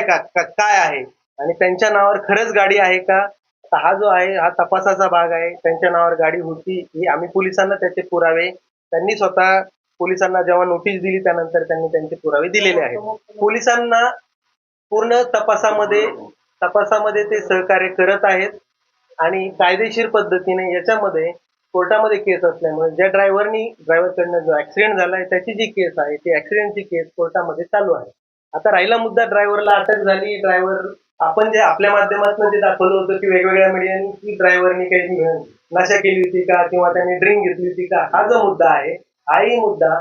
आहे का? काय आहे? आणि त्यांच्या नावावर खरंच गाडी आहे का? हा जो आहे हा तपासाचा भाग आहे. त्यांच्या नावावर गाडी होती ही आम्ही पोलिसांना त्याचे पुरावे त्यांनी स्वतः पोलिसांना जेव्हा नोटीस दिली त्यानंतर त्यांनी त्यांचे पुरावे दिलेले आहेत. पोलिसांना पूर्ण तपासामध्ये तपासामध्ये ते सहकार्य करत आहेत आणि कायदेशीर पद्धतीने याच्यामध्ये कोर्टामध्ये केस असल्यामुळे ज्या ड्रायव्हरनी ड्रायव्हरकडनं जो ऍक्सिडेंट झालाय त्याची जी केस आहे ती ऍक्सिडेंटची केस कोर्टामध्ये चालू आहे. आता राहिला मुद्दा ड्रायव्हरला अटक झाली. ड्रायव्हर आपण जे आपल्या माध्यमातून जे दाखवलं होतं की वेगवेगळ्या मीडियानी की ड्रायव्हरनी काही नशा केली होती का किंवा त्यांनी ड्रिंक घेतली होती का हा जो मुद्दा आहे हाही मुद्दा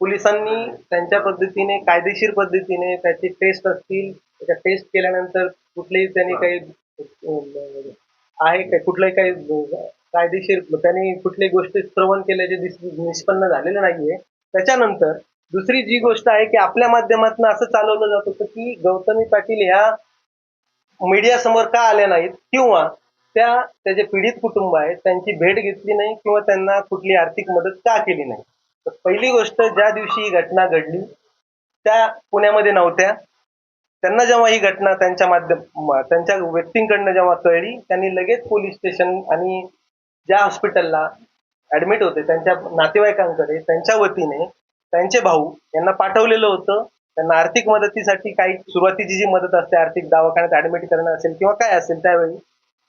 पोलिसांनी त्यांच्या पद्धतीने कायदेशीर पद्धतीने त्याची टेस्ट असतील त्याच्या टेस्ट केल्यानंतर कुठलेही त्यांनी काही आहे काय कुठलंही काही कायदेशीर त्यांनी कुठलीही गोष्टी श्रवण केल्याचे दिस- निष्पन्न झालेले नाहीये. त्याच्यानंतर दुसरी जी गोष्ट आहे की आपल्या माध्यमातून असं चालवलं जात होतं की गौतमी पाटील ह्या मीडिया समोर का आल्या नाहीत? किंवा त्या त्याचे पीडित कुटुंब आहेत त्यांची भेट घेतली नाही किंवा त्यांना कुठली आर्थिक मदत का केली नाही? तर पहिली गोष्ट ज्या दिवशी ही घटना घडली त्या पुण्यामध्ये नव्हत्या. त्यांना जेव्हा ही घटना त्यांच्या माध्यम त्यांच्या व्यक्तींकडनं जेव्हा कळली त्यांनी लगेच पोलीस स्टेशन आणि ज्या हॉस्पिटलला ऍडमिट होते त्यांच्या नातेवाईकांकडे त्यांच्या वतीने त्यांचे भाऊ यांना पाठवलेलं होतं. त्यांना आर्थिक मदतीसाठी काही सुरुवातीची जी मदत असते आर्थिक दवाखान्यात ऍडमिट करणं असेल किंवा काय असेल त्यावेळी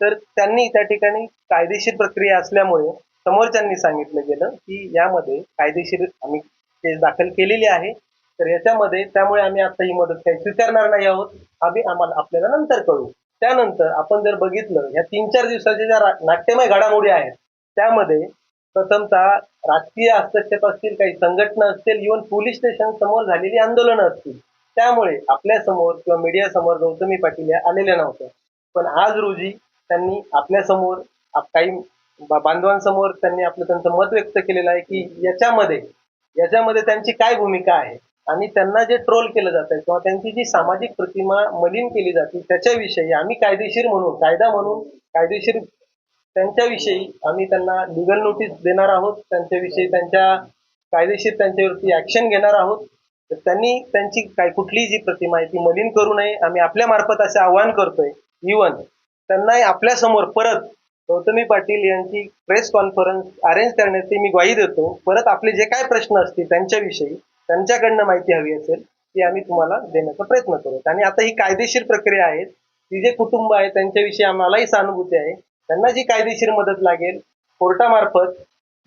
तर त्यांनी त्या ठिकाणी कायदेशीर प्रक्रिया असल्यामुळे समोरच्यांनी सांगितलं गेलं की यामध्ये कायदेशीर आम्ही केस दाखल केलेली आहे. तर याच्यामध्ये त्यामुळे आम्ही आता ही मदत काही स्वीकारणार नाही आहोत. आम्ही आम्हाला आपल्याला नंतर कळू. त्यानंतर आपण जर बघितलं ह्या तीन चार दिवसाच्या ज्या नाट्यमय घडामोडी आहेत त्यामध्ये प्रथमतः राजकीय हस्तक्षेप असतील काही संघटना असतील इव्हन पोलीस स्टेशन समोर झालेली आंदोलनं असतील त्यामुळे आपल्यासमोर किंवा मीडिया समोर गौतमी पाटील या आलेल्या नव्हत्या. पण आज रोजी त्यांनी आपल्यासमोर काही बांधवांसमोर त्यांनी आपलं त्यांचं मत व्यक्त केलेलं आहे की याच्यामध्ये याच्यामध्ये त्यांची काय भूमिका आहे? आणि त्यांना जे ट्रोल केलं जात आहे किंवा त्यांची जी सामाजिक प्रतिमा मलिन केली जाते त्याच्याविषयी आम्ही कायदेशीर म्हणून कायदा म्हणून कायदेशीर त्यांच्याविषयी आम्ही त्यांना लिगल नोटीस देणार आहोत. त्यांच्याविषयी त्यांच्या कायदेशीर त्यांच्यावरती ऍक्शन घेणार आहोत. तर त्यांनी त्यांची काय कुठलीही जी प्रतिमा आहे ती मलिन करू नये. आम्ही आपल्या मार्फत असे आवाहन करतोय. इवन त्यांनाही आपल्यासमोर परत गौतमी पाटील यांची प्रेस कॉन्फरन्स अरेंज करण्याची मी ग्वाही देतो. परत आपले जे काय प्रश्न असतील त्यांच्याविषयी त्यांच्याकडनं माहिती हवी असेल ती आम्ही तुम्हाला देण्याचा प्रयत्न करू. आणि आता ही कायदेशीर प्रक्रिया आहे. ती जे कुटुंब आहे त्यांच्याविषयी आम्हालाही सहानुभूती आहे. त्यांना जी कायदेशीर मदत लागेल कोर्टामार्फत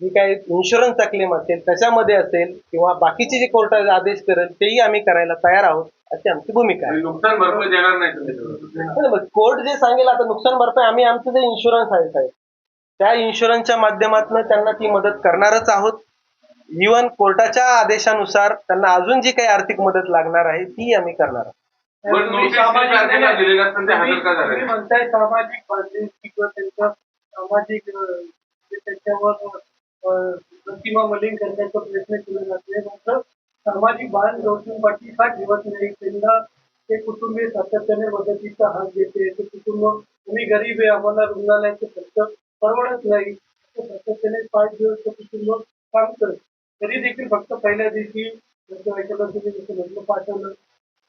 जी काही इन्शुरन्सचा क्लेम असेल त्याच्यामध्ये असेल किंवा बाकीचे जे कोर्ट आदेश करेल तेही आम्ही करायला तयार आहोत अशी आमची भूमिका आहे. नुकसान भरपाई देणार नाही. कोर्ट जे सांगेल आता नुकसान भरपाई आम्ही आमचं जे इन्शुरन्स आहे साहेब त्या इन्शुरन्सच्या माध्यमातून त्यांना ती मदत करणारच आहोत. इव्हन कोर्टाच्या आदेशानुसार त्यांना अजून जी काही आर्थिक मदत लागणार आहे ती आम्ही करणार आहोत. पण नोटीस तारखेला दिलेल्या असताना ते हजर का झाले तुम्ही म्हणताय सामाजिक बांधिलकी किंवा त्यांच्या सामाजिक अं, जे त्याच्यावर अं, प्रतिमा मलिन करण्याचा प्रयत्न केला जातोय मात्र सामाजिक बांध गौतम पाटील का ठेवत नाही त्यांना ते कुटुंबीय सातत्याने मदतीचा हात देते. ते कुटुंब तुम्ही गरीब आहे आम्हाला रुग्णालयाचे खर्च परवडत नाही. सातत्याने पाच दिवस ते कुटुंब काम करत. तरी देखील फक्त पहिल्या दिवशी तुम्ही जसं म्हटलं पाठवलं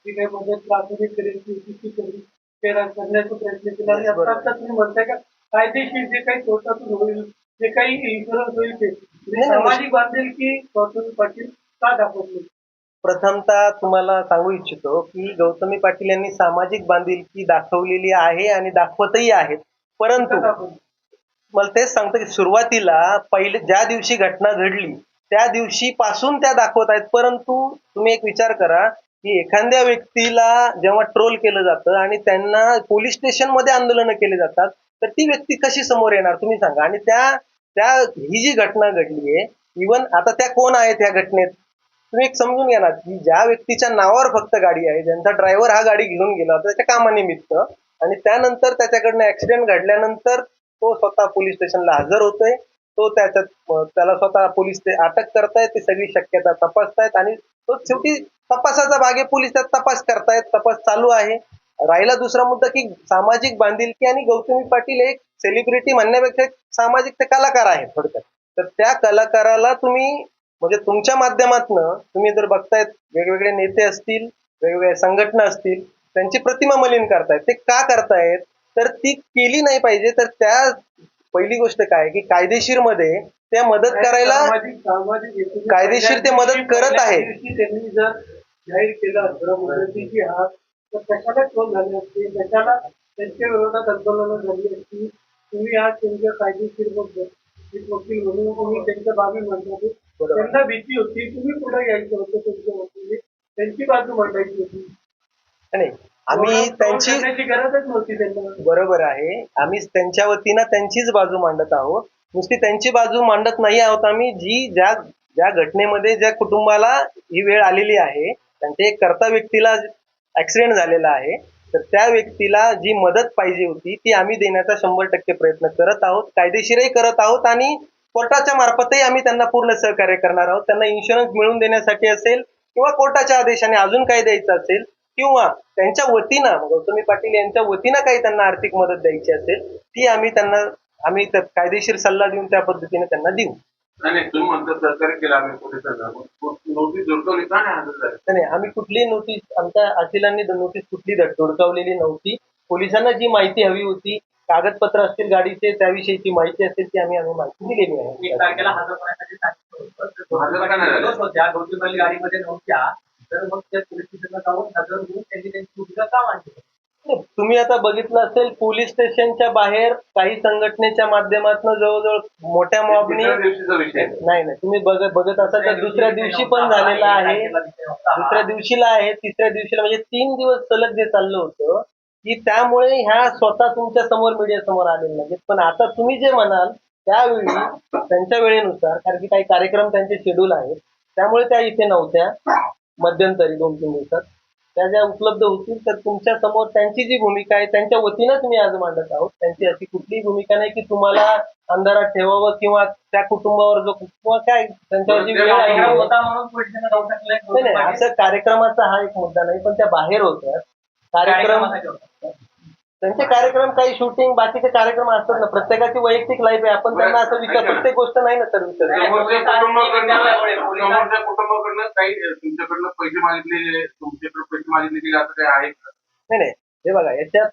जी काही मदत प्राथमिक करेल ती ती करेल ते रा- करण्याचा प्रयत्न केला. आणि आता तुम्ही म्हणताय का कायदेशीर जे काही कोर्टातून होईल जे काही इन्शुरन्स होईल ते. सामाजिक बांधेल की गौतमी पाटील का दाखवले प्रथमतः तुम्हाला सांगू इच्छितो की गौतमी पाटील यांनी सामाजिक बांधिलकी दाखवलेली आहे आणि दाखवतही आहेत. परंतु मला तेच सांगतो की सुरुवातीला पहिले ज्या दिवशी घटना घडली त्या दिवशी पासून त्या दाखवत आहेत. परंतु तुम्ही एक विचार करा की एखाद्या व्यक्तीला जेव्हा ट्रोल केलं जातं आणि त्यांना पोलीस स्टेशनमध्ये आंदोलनं केली जातात तर ती व्यक्ती कशी समोर येणार तुम्ही सांगा. आणि त्या त्या ही जी घटना घडली आहे इवन आता त्या कोण आहेत ह्या घटनेत? तुम्ही एक समजून घ्या ना की ज्या व्यक्तीच्या नावावर फक्त गाडी आहे ज्यांचा ड्रायव्हर हा गाडी घेऊन गेला होता त्याच्या कामानिमित्त आणि त्यानंतर त्याच्याकडनं ऍक्सिडेंट घडल्यानंतर तो स्वतः पोलीस स्टेशनला हजर होतोय. तो त्याच्यात त्याला स्वतः पोलीस ते अटक करतायत ती सगळी शक्यता तपासतायत आणि तो शेवटी तपासाचा भाग आहे. पोलीस त्यात तपास करतायत तपास चालू आहे. राहिला दुसरा मुद्दा की सामाजिक बांधिलकी आणि गौतमी पाटील एक सेलिब्रिटी म्हणण्यापेक्षा एक सामाजिक ते कलाकार आहे थोडक्यात. तर त्या कलाकाराला तुम्ही म्हणजे तुमच्या माध्यमातनं तुम्ही जर बघतायत वेगवेगळे नेते असतील वेगवेगळ्या संघटना असतील त्यांची प्रतिमा मलिन करतायत ते का करतायत? तर ती केली नाही पाहिजे. तर त्या पहिली गोष्ट काय की कायदेशीरमध्ये त्या मदत करायला सामाजिक कायदेशीर ते मदत करत आहे. त्यांनी जर जाहीर केलं तर कशाला शोध झाले असते? कशाला त्यांच्या विरोधात आंदोलनं झाली असती? तुम्ही आज त्यांच्या कायदेशीर वकील म्हणून तुम्ही त्यांच्या बाबी त्यांना भीती होती. तुम्ही पुढे यायचं होतं वकील. त्यांची बाजू मांडायची होती. नाही आम्ही त्यांची गरजच नव्हती त्यांना. बरोबर आहे. आम्ही त्यांच्या वतीनं त्यांचीच बाजू मांडत आहोत. नुसती त्यांची बाजू मांडत नाही आहोत आम्ही. जी ज्या ज्या घटनेमध्ये ज्या कुटुंबाला ही वेळ आलेली आहे त्यांच्या एक कर्ता व्यक्तीला ऍक्सिडेंट झालेला आहे तर त्या व्यक्तीला जी मदत पाहिजे होती ती आम्ही देण्याचा शंभर टक्के प्रयत्न करत आहोत कायदेशीरही करत आहोत आणि कोर्टाच्या मार्फतही आम्ही त्यांना पूर्ण सहकार्य करणार आहोत. त्यांना इन्शुरन्स मिळवून देण्यासाठी असेल किंवा कोर्टाच्या आदेशाने अजून काही द्यायचं असेल किंवा त्यांच्या वतीनं गौतमी पाटील यांच्या वतीनं काही त्यांना आर्थिक मदत द्यायची असेल ती आम्ही त्यांना आम्ही त्या कायदेशीर सल्ला देऊन त्या पद्धतीने त्यांना देऊ. नाही नाही, तुम्ही म्हणता सहकार्य केलं आम्ही पोलिसांना मग नोटीस जोडवली का नाही हजर झाले? नाही आम्ही कुठलीही नोटीस आमच्या अखिलांनी नोटीस कुठली धड- धुडकावलेली नव्हती. पोलिसांना जी माहिती हवी होती कागदपत्र असतील गाडीचे त्याविषयीची माहिती असेल ती आम्ही आम्ही माहिती दिलेली एक आहे तारखेला हजर करण्यासाठी सांगितलं होतं. तर हजर का नाही झाले? दोन होत्या दोन बैल गाडीमध्ये नव्हत्या. तर मग त्या पोलीस स्टेशनला जाऊन हजर होऊन त्यांनी त्यांची भूमिका का मांडली तुम्ही आता बघितलं असेल पोलीस स्टेशनच्या बाहेर काही संघटनेच्या माध्यमातून जवळजवळ मोठ्या मॉबनी. नाही नाही तुम्ही बघत बघत असाल तर दुसऱ्या दिवशी पण झालेला आहे. दुसऱ्या दिवशीला आहे तिसऱ्या दिवशीला म्हणजे तीन दिवस सलग जे चाललं होतं की त्यामुळे ह्या स्वतः तुमच्यासमोर मीडिया समोर आलेल्या नाहीत. पण आता तुम्ही जे म्हणाल त्यावेळी त्यांच्या वेळेनुसार कारण की काही कार्यक्रम त्यांचे शेड्यूल आहेत त्यामुळे त्या इथे नव्हत्या मध्यंतरी दोन तीन दिवसात. त्या ज्या उपलब्ध होतील तर तुमच्यासमोर त्यांची जी भूमिका आहे त्यांच्या वतीनंच मी आज मांडत आहोत. त्यांची अशी कुठलीही भूमिका नाही की तुम्हाला अंधारात ठेवावं किंवा त्या कुटुंबावर जो किंवा काय त्यांच्यावर जी वेळ आली कार्यक्रम आहे. होता म्हणून पोलीस स्टेशनला जाऊ नाही. नाही टाकलंय असं कार्यक्रमाचा हा एक मुद्दा नाही पण त्या बाहेर होत्या. कार्यक्रम. त्यांचे कार्यक्रम काही शूटिंग बाकीचे कार्यक्रम असतात ना प्रत्येकाची वैयक्तिक लाईफ आहे. आपण त्यांना असं विचार प्रत्येक गोष्ट नाही ना सर विचार. समोरच्या कुटुंबाकडनं पोलिसांनी- समोरच्या कुटुंबाकडनं काही तुमच्याकडनं पैसे मागितले तुमच्याकडे पैसे मागितले की असं काही आहे का? नाही नाही. हे बघा याच्यात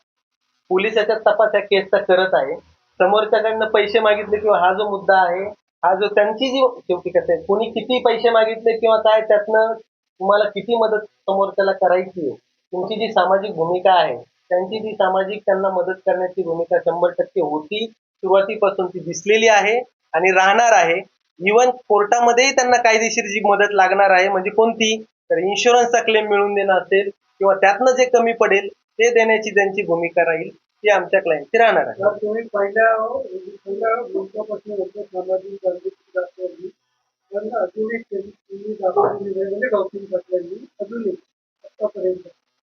पोलीस याच्यात तपास या केसचा करत आहे. समोरच्याकडनं पैसे मागितले किंवा हा जो मुद्दा आहे हा जो त्यांची जी शेवटी कसं आहे कोणी किती पैसे मागितले किंवा काय त्यातनं तुम्हाला किती मदत समोरच्याला करायची आहे तुमची जी सामाजिक भूमिका आहे त्यांची जी सामाजिक त्यांना मदत करण्याची भूमिका शंभर टक्के होती सुरुवातीपासून ती दिसलेली आहे आणि राहणार आहे. इवन कोर्टामध्येही त्यांना कायदेशीर जी मदत लागणार आहे म्हणजे कोणती? तर इन्शुरन्सचा क्लेम मिळवून देणं असेल किंवा त्यातनं जे कमी पडेल ते देण्याची त्यांची भूमिका राहील ती आमच्या क्लायंटची राहणार आहे. तुम्ही पहिल्या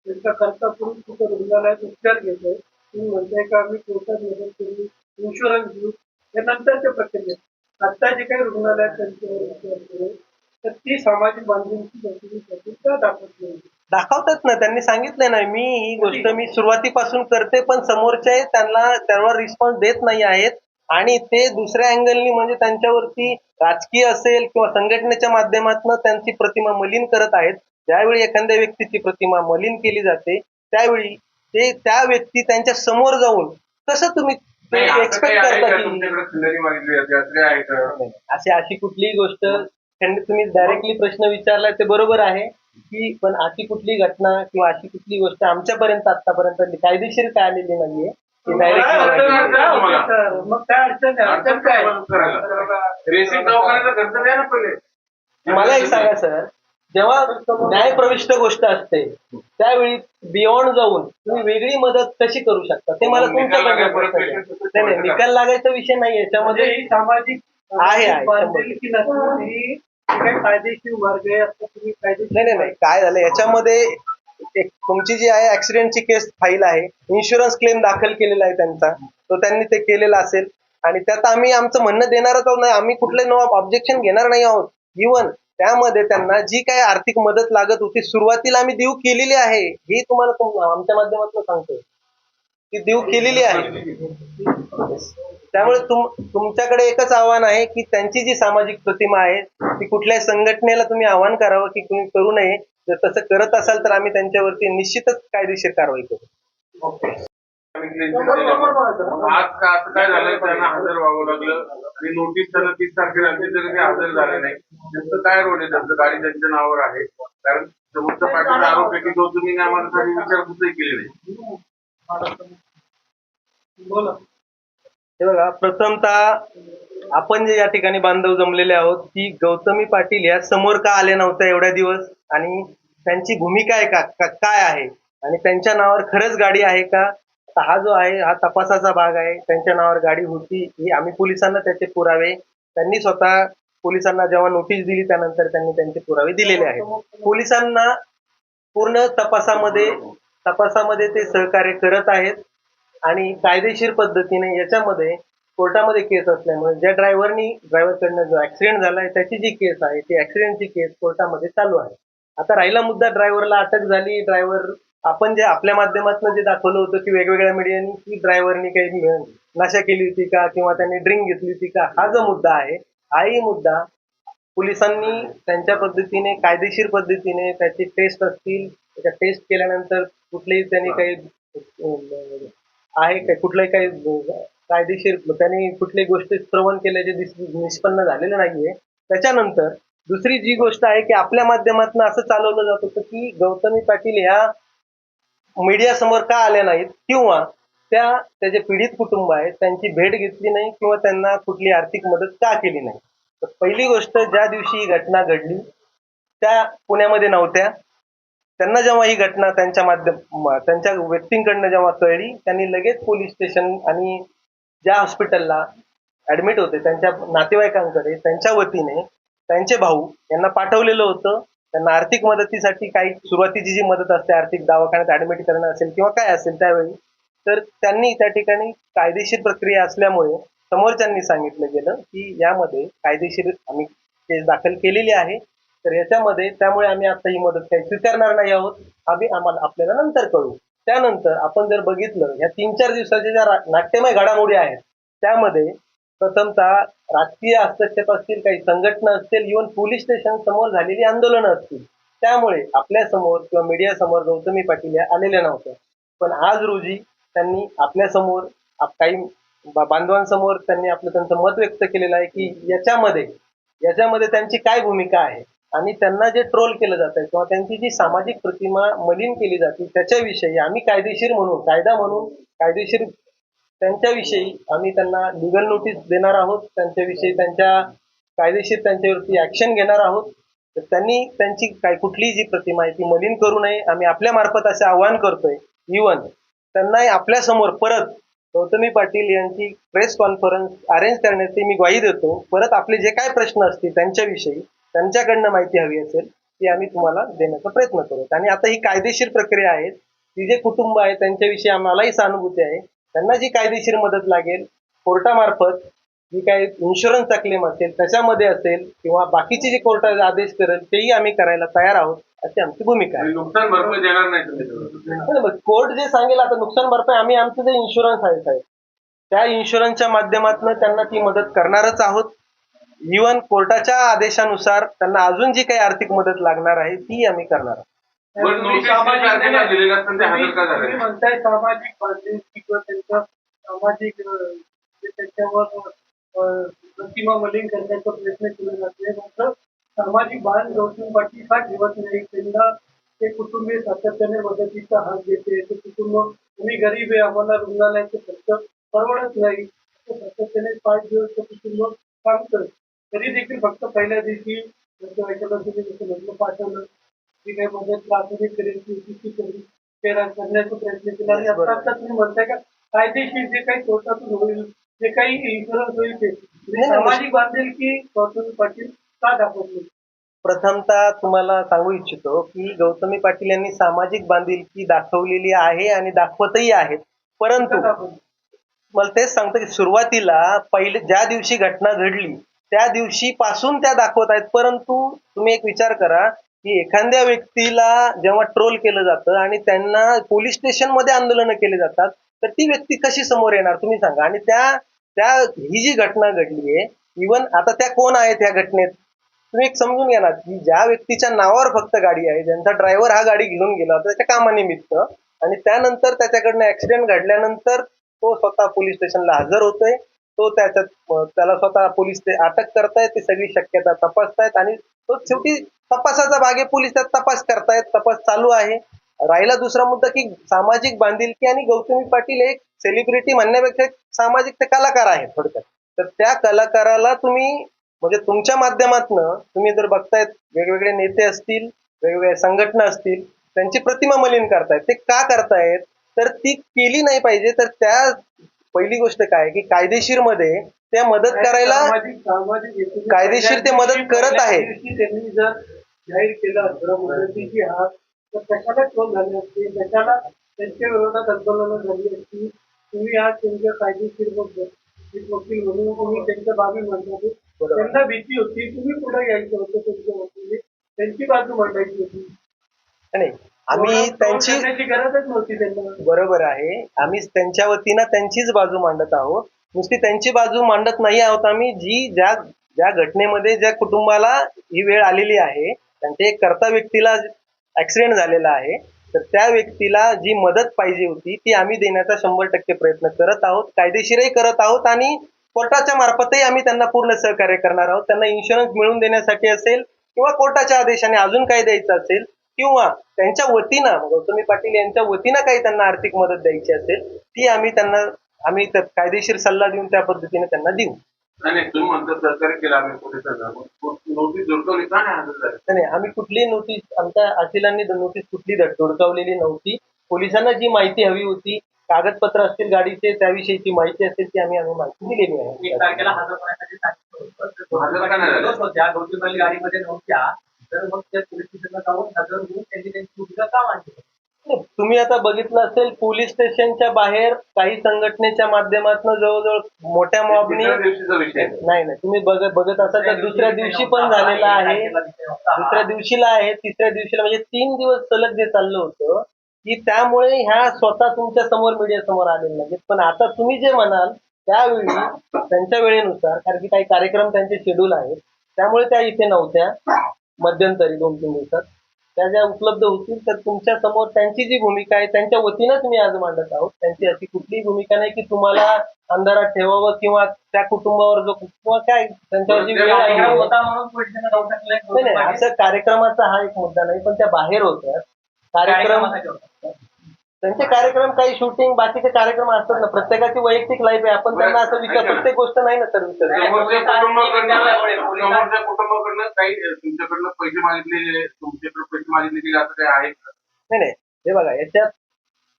त्यांचा खर्च करून कुठं रुग्णालयात उपचार घेतोय तुम्ही म्हणताय का आम्ही कोर्टात मदत करू इन्शुरन्स घेऊ? हे नंतरच्या प्रक्रियेत. आता जे काही रुग्णालयात त्यांच्यावर उपचार करू तर ती सामाजिक बांधिलकी गौतमी का दाखवत नाही. दाखवतात ना त्यांनी सांगितलंय ना मी ही गोष्ट मी सुरुवातीपासून करते पण समोरचे त्यांना त्यावर रिस्पॉन्स देत नाही आहेत. आणि ते दुसऱ्या अँगलनी म्हणजे त्यांच्यावरती राजकीय असेल किंवा संघटनेच्या माध्यमातून त्यांची प्रतिमा मलिन करत आहेत. ज्यावेळी एखाद्या व्यक्तीची प्रतिमा मलिन केली जाते त्यावेळी ते त्या व्यक्ती त्यांच्यासमोर जाऊन कसं तुम्ही एक्सपेक्ट आहे करता अशी अशी कुठलीही गोष्ट त्यांनी तुम्ही डायरेक्टली प्रश्न विचारलाय ते बरोबर आहे की पण अशी कुठली घटना किंवा अशी कुठली गोष्ट आमच्यापर्यंत आतापर्यंत कायदेशीर काय आलेली नाहीये मला एक सांगा सर. जेव्हा न्यायप्रविष्ट गोष्ट असते त्यावेळी बियॉन्ड जाऊन तुम्ही वेगळी मदत कशी करू शकता? ते मला नाही निकाल लागायचा विषय नाही म्हणजे याच्यामध्ये ही सामाजिक आहे, कायदेशीर मार्ग नाही नाही काय झालं याच्यामध्ये एक तुमची जी आहे ऍक्सिडेंटची केस फाईल आहे इन्शुरन्स क्लेम दाखल केलेला आहे त्यांचा. तो त्यांनी ते केलेला असेल. आणि त्यात आम्ही आमचं म्हणणं देणारच आहोत नाही आम्ही कुठले नो ऑब्जेक्शन घेणार नाही आहोत. इवन त्यामध्ये त्यांना जी काही आर्थिक मदत लागत होती सुरुवातीला आम्ही देऊ केलेली आहे. ही तुम्हाला आमच्या माध्यमातून सांगतोय. ती देऊ केलेली आहे. त्यामुळे तुम तुमच्याकडे एकच आव्हान आहे की त्यांची जी सामाजिक प्रतिमा आहे ती कुठल्याही संघटनेला तुम्ही आव्हान करावं की तुम्ही करू नये. जर तसं करत असाल तर आम्ही त्यांच्यावरती निश्चितच कायदेशीर कारवाई करू. आज का असं काय झालं? त्यांना हजर व्हावं लागलं. आणि नोटीस त्यांना तीस तारखेला आली तरी ते हजर झाले नाही. त्यांचं काय रोल आहे त्यांचं? गाडी त्यांच्या नावावर आहे. कारण समोरच्या पाठीचा आरोप आहे की तो तुम्ही आम्हाला कधी विचारपूसही केली नाही. हे बघा प्रथमतः आपण जे या ठिकाणी बांधव जमलेले आहोत की गौतमी पाटील या समोर का आले नव्हत्या एवढ्या दिवस? आणि त्यांची भूमिका आहे का? का- काय आहे? आणि त्यांच्या नावावर खरंच गाडी आहे का? हा जो आहे हा तपासाचा भाग आहे त्यांच्या नावावर गाडी होती ही आम्ही पोलिसांना त्याचे पुरावे त्यांनी स्वतः पोलिसांना जेव्हा नोटीस दिली त्यानंतर त्यांनी त्यांचे पुरावे दिलेले आहेत. पोलिसांना पूर्ण तपासामध्ये तपासामध्ये ते सहकार्य करत आहेत आणि कायदेशीर पद्धतीने याच्यामध्ये कोर्टामध्ये केस असल्यामुळे ज्या ड्रायव्हरनी ड्रायव्हरकडनं जो ऍक्सिडेंट झालाय त्याची जी केस आहे ती ऍक्सिडेंटची केस कोर्टामध्ये चालू आहे. आता राहिला मुद्दा ड्रायव्हरला अटक झाली ड्रायव्हर आपण जे आपल्या माध्यमातून जे दाखवलं होतं की वेगवेगळ्या मीडियानी की ड्रायव्हरनी काही नशा केली होती का किंवा त्यांनी ड्रिंक घेतली होती का हा जो मुद्दा आहे हाही मुद्दा पोलिसांनी त्यांच्या पद्धतीने कायदेशीर पद्धतीने त्याचे टेस्ट असतील त्याच्या टेस्ट केल्यानंतर कुठलेही त्यांनी काही आहे काय कुठलंही काही कायदेशीर त्यांनी कुठलीही गोष्ट श्रवण केल्याचे निष्पन्न झालेलं नाहीये. त्याच्यानंतर दुसरी जी गोष्ट आहे की आपल्या माध्यमातून असं चालवलं जात होतं की गौतमी पाटील ह्या मीडिया समोर का आल्या नाहीत? किंवा त्या त्याचे पीडित कुटुंब आहेत त्यांची भेट घेतली नाही किंवा त्यांना कुठली आर्थिक मदत का केली नाही? तर पहिली गोष्ट ज्या दिवशी ही घटना घडली त्या पुण्यामध्ये नव्हत्या. त्यांना जेव्हा ही घटना त्यांच्या माध्यम त्यांच्या व्यक्तींकडनं जेव्हा कळली त्यांनी लगेच पोलीस स्टेशन आणि ज्या हॉस्पिटलला ऍडमिट होते त्यांच्या नातेवाईकांकडे त्यांच्या वतीने त्यांचे भाऊ यांना पाठवलेलं होतं. त्यांना आर्थिक मदतीसाठी काही सुरुवातीची जी मदत असते आर्थिक दवाखान्यात ऍडमिट करणं असेल किंवा काय असेल त्यावेळी तर त्यांनी त्या ठिकाणी कायदेशीर प्रक्रिया असल्यामुळे समोरच्यांनी सांगितलं गेलं की यामध्ये कायदेशीर आम्ही केस दाखल केलेली आहे. तर याच्यामध्ये त्यामुळे आम्ही आता ही मदत काही स्वीकारणार नाही आहोत. आम्ही आम्हाला आपल्याला नंतर कळू. त्यानंतर आपण जर बघितलं या तीन चार दिवसाच्या ज्या नाट्यमय घडामोडी आहेत त्यामध्ये प्रथमतः राजकीय हस्तक्षेप असतील काही संघटना असतील इव्हन पोलीस स्टेशन समोर झालेली आंदोलनं असतील त्यामुळे आपल्यासमोर किंवा मीडिया समोर गौतमी पाटील या आलेल्या नव्हत्या. पण आज रोजी त्यांनी आपल्यासमोर काही बांधवांसमोर त्यांनी आपलं त्यांचं मत व्यक्त केलेलं आहे की याच्यामध्ये याच्यामध्ये त्यांची काय भूमिका आहे? आणि त्यांना जे ट्रोल केलं जात आहे किंवा त्यांची जी सामाजिक प्रतिमा मलिन केली जाते त्याच्याविषयी आम्ही कायदेशीर म्हणून कायदा म्हणून कायदेशीर त्यांच्याविषयी आम्ही त्यांना लिगल नोटीस देणार आहोत. त्यांच्याविषयी त्यांच्या कायदेशीर त्यांच्यावरती ऍक्शन घेणार आहोत. तर त्यांनी त्यांची काय कुठलीही जी प्रतिमा आहे ती मलिन करू नये. आम्ही आपल्या मार्फत असे आवाहन करतोय. इवन त्यांनाही आपल्यासमोर परत गौतमी पाटील यांची प्रेस कॉन्फरन्स अरेंज करण्याची मी ग्वाही देतो. परत आपले जे काय प्रश्न असतील त्यांच्याविषयी त्यांच्याकडनं माहिती हवी असेल ती आम्ही तुम्हाला देण्याचा प्रयत्न करू. आणि आता ही कायदेशीर प्रक्रिया आहे. ती जे कुटुंब आहे त्यांच्याविषयी आम्हालाही सहानुभूती आहे. त्यांना जी कायदेशीर मदत लागेल कोर्टामार्फत जी काही इन्शुरन्सचा क्लेम असेल त्याच्यामध्ये असेल किंवा बाकीचे जे कोर्ट आदेश करेल तेही आम्ही करायला तयार आहोत अशी आमची भूमिका आहे. आणि नुकसान भरपाई देणार नाही तुम्ही कोर्ट जे सांगेल आता नुकसान भरपाई आम्ही आमचं जे इन्शुरन्स आहे साहेब त्या इन्शुरन्सच्या माध्यमातून त्यांना ती मदत करणारच आहोत. इव्हन कोर्टाच्या आदेशानुसार त्यांना अजून जी काही आर्थिक मदत लागणार आहे ती आम्ही करणार आहोत. पण तुम्ही नोटीस तारखेला दिलेलं असताना ते हजर का झाले? तुम्ही म्हणताय सामाजिक बांधिलकी किंवा त्यांचं सामाजिक अं, जे त्याच्यावर अं, प्रतिमा मलिन करण्याचा प्रयत्न केला जातोय मात्र सामाजिक बांध गौतम पाटील का ठेवत नाही. त्यांना ते कुटुंबीय सातत्याने मदतीचा हात देते. ते कुटुंब तुम्ही गरीब आहे आम्हाला रुग्णालयाचे खर्च परवडत नाही. असं सातत्याने पाच दिवस ते कुटुंब काम करत. तरी देखील फक्त पहिल्या दिवशी तुम्ही जसं म्हटलं पाठवलं जी काही मदत प्राथमिक करेल ती ती करेल. करण्याचा प्रयत्न केला. आणि आता आता तुम्ही म्हणताय का कायदेशीर जे काही कोर्टातून होईल जे काही इन्शुरन्स होईल ते. म्हणजे सामाजिक बांधेल की गौतमी पाटील का दाखवत नाही प्रथमतः तुम्हाला सांगू इच्छितो की गौतमी पाटील यांनी सामाजिक बांधिलकी दाखवलेली आहे आणि दाखवतही आहेत. परंतु? मला तेच सांगतो की सुरुवातीला पहिले ज्या दिवशी घटना घडली त्या दिवशी पासून त्या दाखवत आहेत. परंतु तुम्ही एक विचार करा की एखाद्या व्यक्तीला जेव्हा ट्रोल केलं जातं आणि त्यांना पोलीस स्टेशनमध्ये आंदोलन आंदोलनं केली जातात तर ती व्यक्ती कशी समोर येणार तुम्ही सांगा. आणि त्या त्या ही जी घटना घडली आहे इवन आता त्या कोण आहेत या घटनेत? तुम्ही एक समजून घ्या ना की ज्या व्यक्तीच्या नावावर फक्त गाडी आहे ज्यांचा ड्रायव्हर हा गाडी घेऊन गेला होता त्याच्या कामानिमित्त आणि त्यानंतर त्याच्याकडनं ऍक्सिडेंट घडल्यानंतर तो स्वतः पोलीस स्टेशनला हजर होतोय. तो त्याच्यात त्याला स्वतः पोलीस ते अटक करतायत ती सगळी शक्यता तपासतायत आणि तो शेवटी तपासाचा भाग आहे. पोलीस त्यात तपास करतायत. तपास चालू आहे. राहिला दुसरा मुद्दा की सामाजिक बांधिलकी आणि गौतमी पाटील एक सेलिब्रिटी म्हणण्यापेक्षा एक सामाजिक ते कलाकार आहेत थोडक्यात. तर त्या कलाकाराला तुम्ही म्हणजे तुमच्या माध्यमातनं तुम्ही जर बघतायत वेगवेगळे नेते असतील वेगवेगळ्या संघटना असतील त्यांची प्रतिमा मलिन करतायत ते का करतायत? तर ती केली नाही पाहिजे. तर त्या पहिली गोष्ट काय की कायदेशीरमध्ये त्या मदत करायला कायदेशीर ते मदत करत आहेत. जाहीर केलं. मुदतीची हात तर कशाला शोध झाले असते? कशाला त्यांच्या विरोधात आंदोलनं झाली असती? तुम्ही आज त्यांच्या कायदेशीर वकील म्हणून तुम्ही त्यांच्या बाबी बरोबर. त्यांना भीती होती. तुम्ही पुढे यायचं होतं त्यांच्या वकील. त्यांची बाजू मांडायची होती. नाही आम्ही त्यांची गरजच नव्हती त्यांना. बरोबर आहे. आम्ही त्यांच्या वतीनं त्यांचीच बाजू मांडत आहोत. नुसती त्यांची बाजू मांडत नाही आहोत आम्ही. जी ज्या ज्या घटनेमध्ये ज्या कुटुंबाला ही वेळ आलेली आहे त्यांच्या ते कर्ता व्यक्तीला ऍक्सिडेंट झालेला आहे. तर त्या व्यक्तीला जी मदत पाहिजे होती ती आम्ही देण्याचा शंभर टक्के प्रयत्न करत आहोत. कायदेशीरही करत आहोत आणि कोर्टाच्या मार्फतही आम्ही त्यांना पूर्ण सहकार्य करणार आहोत. त्यांना इन्शुरन्स मिळवून देण्यासाठी असेल किंवा कोर्टाच्या आदेशाने अजून काय द्यायचं असेल किंवा त्यांच्या वतीनं गौतमी पाटील यांच्या वतीनं काही त्यांना आर्थिक मदत द्यायची असेल ती आम्ही त्यांना आम्ही कायदेशीर सल्ला देऊन त्या पद्धतीने त्यांना देऊ. नाही नाही, तुम्ही म्हणता सहकार्य केलं आम्ही पोलिसांना नोटीस का नाही हजर झाले? नाही नाही, आम्ही कुठलीही नोटीस आमच्या अखिलांनी नोटीस कुठली धड- धुडकावलेली नव्हती. पोलिसांना जी माहिती हवी होती कागदपत्र असतील गाडीचे त्याविषयीची माहिती असेल ती आम्ही आम्ही माहिती दिलेली एक आहे तारखेला हजर करण्यासाठी सांगितलं होतं. हजर का नाही झाले? दोन होत्या गौतमी गाडीमध्ये नव्हत्या तर मग त्या पोलीस स्टेशनला जाऊन हजर होऊन त्यांनी त्यांची भूमिका का मांडली? नाही, तुम्ही आता बघितलं असेल पोलीस स्टेशनच्या बाहेर काही संघटनेच्या माध्यमातून जवळजवळ मोठ्या मॉबनी. नाही नाही तुम्ही बघत बघत असाल तर दुसऱ्या दिवशी पण झालेला आहे. दुसऱ्या दिवशीला आहे तिसऱ्या दिवशीला म्हणजे तीन दिवस सलग जे चाललं होतं की त्यामुळे ह्या स्वतः तुमच्यासमोर मीडिया समोर आलेल्या नाहीत. पण आता तुम्ही जे म्हणाल त्यावेळी त्यांच्या वेळेनुसार कारण की काही कार्यक्रम त्यांचे शेड्यूल आहेत त्यामुळे त्या इथे नव्हत्या. मध्यंतरी दोन तीन दिवसात. त्या ज्या उपलब्ध होतील तर तुमच्यासमोर त्यांची जी भूमिका आहे त्यांच्या वतीनंच मी आज मांडत आहोत त्यांची अशी कुठलीही भूमिका नाही की तुम्हाला अंधारात ठेवावं किंवा त्या कुटुंबावर जो किंवा काय त्यांच्यावर जी वेळ आहे. असं कार्यक्रमाचा हा एक मुद्दा नाही पण त्या बाहेर होत्या कार्यक्रम. त्यांचे कार्यक्रम काही शूटिंग बाकीचे कार्यक्रम असतात ना. प्रत्येकाची वैयक्तिक लाईफ आहे. आपण त्यांना असं विचार प्रत्येक गोष्ट नाही ना सर विचार. समोरच्या कुटुंबाकडनं समोरच्या कुटुंबाकडनं काही तुमच्याकडनं पैसे मागितले तुमच्याकडे पैसे मागितले गेले असं काही आहे का? नाही नाही. हे बघा याच्यात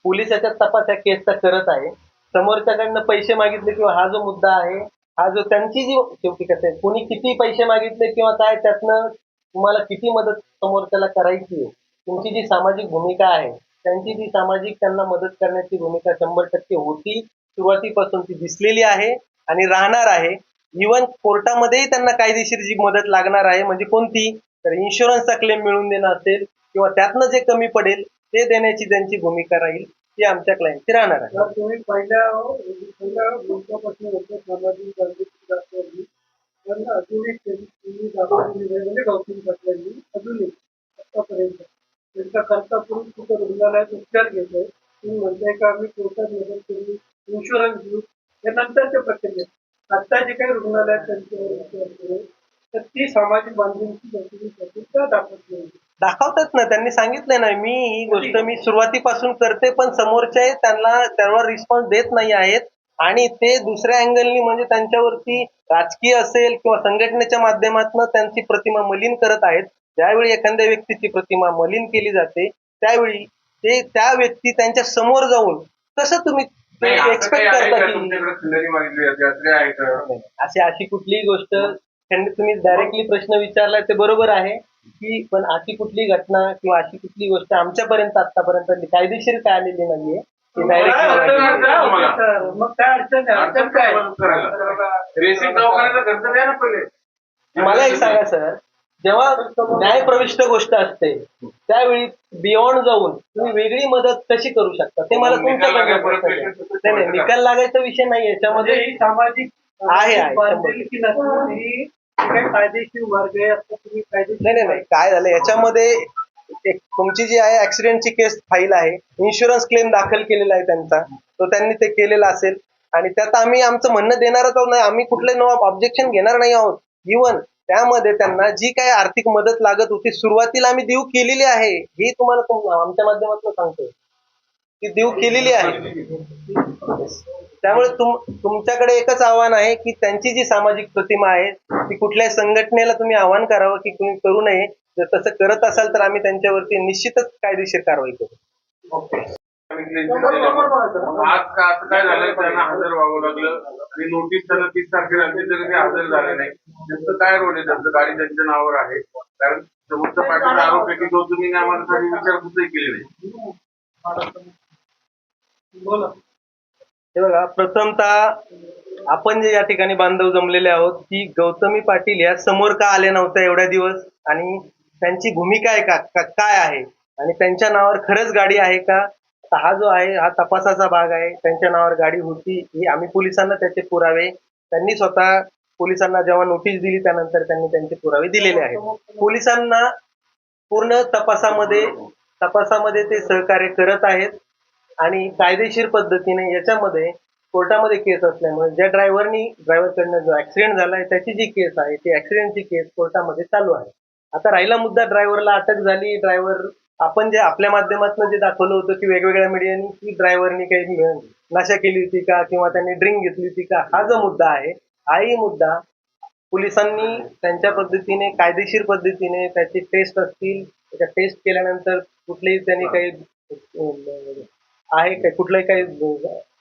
पोलीस याच्यात तपास या केसचा करत आहे. समोरच्याकडनं पैसे मागितले किंवा हा जो मुद्दा आहे हा जो त्यांची जी शेवटी कसं आहे कोणी किती पैसे मागितले किंवा काय त्यातनं तुम्हाला किती मदत समोरच्याला करायची आहे तुमची जी सामाजिक भूमिका आहे त्यांची जी सामाजिक त्यांना मदत करण्याची भूमिका शंभर टक्के होती सुरुवातीपासून ती दिसलेली आहे आणि राहणार आहे. इवन कोर्टामध्येही त्यांना कायदेशीर जी मदत लागणार आहे म्हणजे कोणती? तर इन्शुरन्सचा क्लेम मिळवून देणं असेल किंवा त्यातनं जे कमी पडेल ते देण्याची त्यांची भूमिका राहील ती आमच्या क्लायंटची राहणार आहे. तुम्ही पहिल्या त्यांचा करता पुरुष कुठं रुग्णालयात उपचार घेतोय तुम्ही म्हणताय का आम्ही कोर्टात मदत करू इन्शुरन्स घेऊ. हे नंतरच्या प्रक्रियेत आता जे काही रुग्णालयात करू तर ती सामाजिक बांधिलकी का दाखवत नाही. दाखवतात ना. त्यांनी सांगितलंय ना मी ही गोष्ट मी सुरुवातीपासून करते पण समोरचे त्यांना त्यावर रिस्पॉन्स देत नाही आहेत. आणि ते दुसऱ्या अँगलनी म्हणजे त्यांच्यावरती राजकीय असेल किंवा संघटनेच्या माध्यमातून त्यांची प्रतिमा मलिन करत आहेत. ज्यावेळी एखाद्या व्यक्तीची प्रतिमा मलिन केली जाते त्यावेळी ते त्या व्यक्ती त्यांच्यासमोर जाऊन कसं तुम्ही एक्सपेक्ट आहे करता अशी अशी कुठलीही गोष्ट त्यांनी तुम्ही डायरेक्टली प्रश्न विचारलाय ते बरोबर आहे की पण अशी कुठली घटना किंवा अशी कुठली गोष्ट आमच्यापर्यंत आतापर्यंत कायदेशीर काय आलेली नाहीये. मला एक सांगा सर. जेव्हा न्यायप्रविष्ट गोष्ट असते त्यावेळी बियॉन्ड जाऊन तुम्ही वेगळी मदत कशी करू शकता? ते मला तुमच्याकडनं प्रश्न आहे. परत नाही नाही निकाल लागायचा विषय नाही म्हणजे याच्यामध्ये ही सामाजिक आहे, आहे, बांधिलकी नसून ही जे काही कायदेशीर मार्ग आहे आता तुम्ही कायदेशीर नाही नाही नाही काय झालं याच्यामध्ये एक तुमची जी आहे ऍक्सिडेंटची केस फाईल आहे इन्शुरन्स क्लेम दाखल केलेला आहे त्यांचा. तो त्यांनी ते केलेला असेल. आणि त्यात आम्ही आमचं म्हणणं देणारच आहोत नाही आम्ही कुठले नो ऑब्जेक्शन घेणार नाही आहोत. इवन त्यामध्ये त्यांना जी काही आर्थिक मदत लागत होती सुरुवातीला आम्ही देऊ केलेली आहे. ही तुम्हाला आमच्या माध्यमातून सांगतो ती देऊ केलेली आहे. त्यामुळे तुम तुमच्याकडे एकच आव्हान आहे की त्यांची जी सामाजिक प्रतिमा आहे ती कुठल्याही संघटनेला तुम्ही आव्हान करावं की तुम्ही करू नये. जर तसं करत असाल तर आम्ही त्यांच्यावरती निश्चितच कायदेशीर कारवाई करू. आज का असं काय झालं? त्यांना हजर व्हावं लागलं. आणि नोटीस त्यांना तीस तारखेला आली तरी ते हजर झाले नाही. नेमकं काय रोल आहे त्यांचं? गाडी त्यांच्या नावावर आहे. कारण समोरच्या पाठीचा आरोप आहे की तो तुम्ही आम्हाला कधी विचारपूसही केली नाही. हे बघा प्रथमतः आपण जे या ठिकाणी बांधव जमलेले आहोत की गौतमी पाटील या समोर का आल्या नव्हत्या एवढ्या दिवस? आणि त्यांची भूमिका आहे का काय आहे? आणि त्यांच्या नावावर खरंच गाडी आहे का? हा जो आहे हा तपासाचा भाग आहे. त्यांच्या नावावर गाडी होती. ही आम्ही पोलिसांना त्याचे पुरावे त्यांनी स्वतः पोलिसांना जेव्हा नोटीस दिली त्यानंतर त्यांनी त्यांचे पुरावे दिलेले आहेत. पोलिसांना पूर्ण तपासामध्ये तपासामध्ये ते सहकार्य करत आहेत आणि कायदेशीर पद्धतीने याच्यामध्ये कोर्टामध्ये केस असल्यामुळे ज्या ड्रायव्हरनी ड्रायव्हरकडनं जो ऍक्सिडेंट झालाय त्याची जी केस आहे ती ऍक्सिडेंटची केस कोर्टामध्ये चालू आहे. आता राहिला मुद्दा ड्रायव्हरला अटक झाली ड्रायव्हर आपण जे आपल्या माध्यमातून जे दाखवलं होतं की वेगवेगळ्या मीडियानी की ड्रायव्हरनी काही नशा केली होती का? किंवा त्यांनी ड्रिंक घेतली होती का? हा जो मुद्दा आहे हाही मुद्दा पोलिसांनी त्यांच्या पद्धतीने कायदेशीर पद्धतीने त्याची टेस्ट असतील त्याच्या टेस्ट केल्यानंतर कुठलेही त्यांनी काही आहे काय कुठलंही काही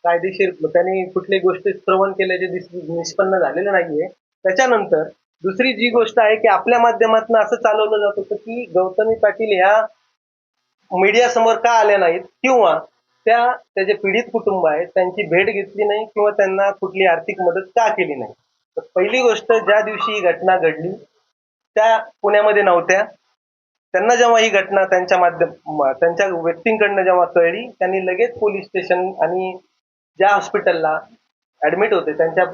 कायदेशीर त्यांनी कुठलीही गोष्टी श्रवण केल्याचे निष्पन्न झालेलं नाहीये. त्याच्यानंतर दुसरी जी गोष्ट आहे की आपल्या माध्यमातून असं चालवलं जात होतं की गौतमी पाटील ह्या मीडिया समोर का आल्या नाहीत किंवा त्या त्याचे पीडित कुटुंब आहे त्यांची भेट घेतली नाही किंवा त्यांना कुठली आर्थिक मदत का केली नाही. तर पहिली गोष्ट ज्या दिवशी ही घटना घडली त्या पुण्यामध्ये नव्हत्या. त्यांना जेव्हा ही घटना त्यांच्या माध्यम त्यांच्या व्यक्तींकडनं जेव्हा कळली त्यांनी लगेच पोलीस स्टेशन आणि ज्या हॉस्पिटलला ऍडमिट होते त्यांच्या